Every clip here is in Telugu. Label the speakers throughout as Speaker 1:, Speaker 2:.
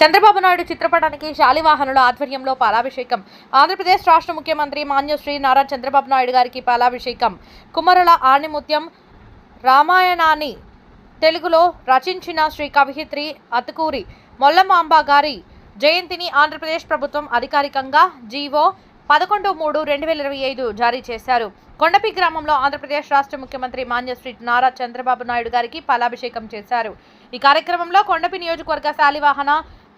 Speaker 1: చంద్రబాబు నాయుడు చిత్రపటానికి శాలివాహనుల ఆధ్వర్యంలో పాలాభిషేకం. ఆంధ్రప్రదేశ్ రాష్ట్ర ముఖ్యమంత్రి మాన్యశ్రీ నారా చంద్రబాబు నాయుడు గారికి పాలాభిషేకం. కుమరుల ఆణిముత్యం రామాయణాన్ని తెలుగులో రచించిన శ్రీ కవిహిత్రి అతుకూరి మొల్లమాంబ గారి జయంతిని ఆంధ్రప్రదేశ్ ప్రభుత్వం అధికారికంగా జీవో పదకొండు మూడు రెండు వేల ఇరవై ఐదు జారీ చేశారు. కొండపి గ్రామంలో ఆంధ్రప్రదేశ్ రాష్ట్ర ముఖ్యమంత్రి మాన్యశ్రీ నారా చంద్రబాబు నాయుడు గారికి పాలాభిషేకం చేశారు. ఈ కార్యక్రమంలో కొండపి నియోజకవర్గ శాలివాహన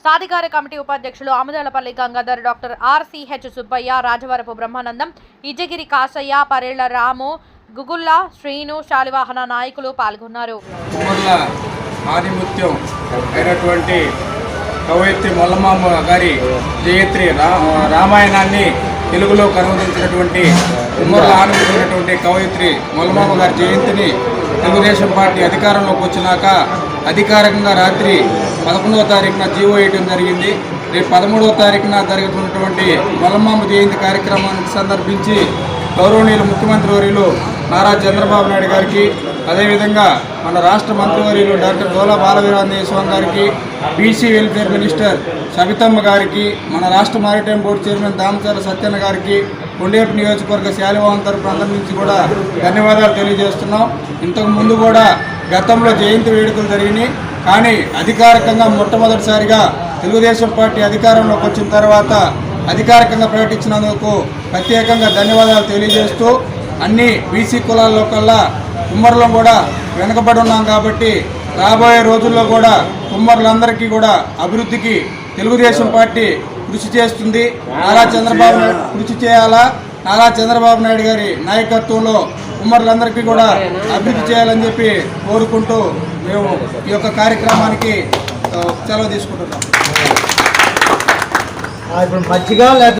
Speaker 1: సాధికార కమిటీ ఉపాధ్యక్షులు ఆముదాలపల్లి గంగాధర్ డాక్టర్ ఆర్సిహెచ్ సుబ్బయ్య రాజవరపు బ్రహ్మానందం ఇజగిరి కాసయ్య పరేళ్ళ రాము గుగుల్లా శ్రీను శాలివాహన నాయకులు పాల్గొన్నారు.
Speaker 2: కుమర్ల అయినటువంటి కవయిత్రి మొల్లమామ గారి జయత్రి రా రామాయణాన్ని తెలుగులో కనుగొలించినటువంటి కుమర్ల ఆనందించినటువంటి కవయిత్రి మొల్లమామ గారి జయంతిని తెలుగుదేశం పార్టీ అధికారంలోకి వచ్చినాక అధికారికంగా రాత్రి పదకొండవ తారీఖున జీవో వేయడం జరిగింది. రేపు పదమూడవ తారీఖున జరుగుతున్నటువంటి మొల్లమామ జయంతి కార్యక్రమానికి సందర్భించి గౌరవనీయులు ముఖ్యమంత్రి వర్యులు నారా చంద్రబాబు నాయుడు గారికి అదేవిధంగా మన రాష్ట్ర మంత్రివర్యులు డాక్టర్ గోలా బాలవీరాంజనేయ స్వామి గారికి బీసీ వెల్ఫేర్ మినిస్టర్ సవితమ్మ గారికి మన రాష్ట్ర maritime board chairman Damacharla Satyanna గారికి కొండేపు నియోజకవర్గ శాలివాహన్ తరపు అందరి నుంచి కూడా ధన్యవాదాలు తెలియజేస్తున్నాం. ఇంతకు ముందు కూడా గతంలో జయంతి వేడుకలు జరిగినాయి. కానీ అధికారికంగా మొట్టమొదటిసారిగా తెలుగుదేశం పార్టీ అధికారంలోకి వచ్చిన తర్వాత అధికారికంగా ప్రకటించినందుకు ప్రత్యేకంగా ధన్యవాదాలు తెలియజేస్తూ అన్ని బీసీ కులాల్లో కల్లా కుమ్మరులో కూడా వెనుకబడి ఉన్నాం కాబట్టి రాబోయే రోజుల్లో కూడా కుమ్మరులందరికీ కూడా అభివృద్ధికి తెలుగుదేశం పార్టీ కృషి చేస్తుంది. అలా చంద్రబాబు కృషి చేయాలా? నారా చంద్రబాబు నాయుడు గారి నాయకత్వంలో కుమ్మరులందరికీ కూడా అభివృద్ధి చేయాలని చెప్పి కోరుకుంటూ మేము ఈ యొక్క కార్యక్రమానికి సెలవు తీసుకుంటున్నాం.
Speaker 3: ఇప్పుడు మజ్జిగ లేకపోతే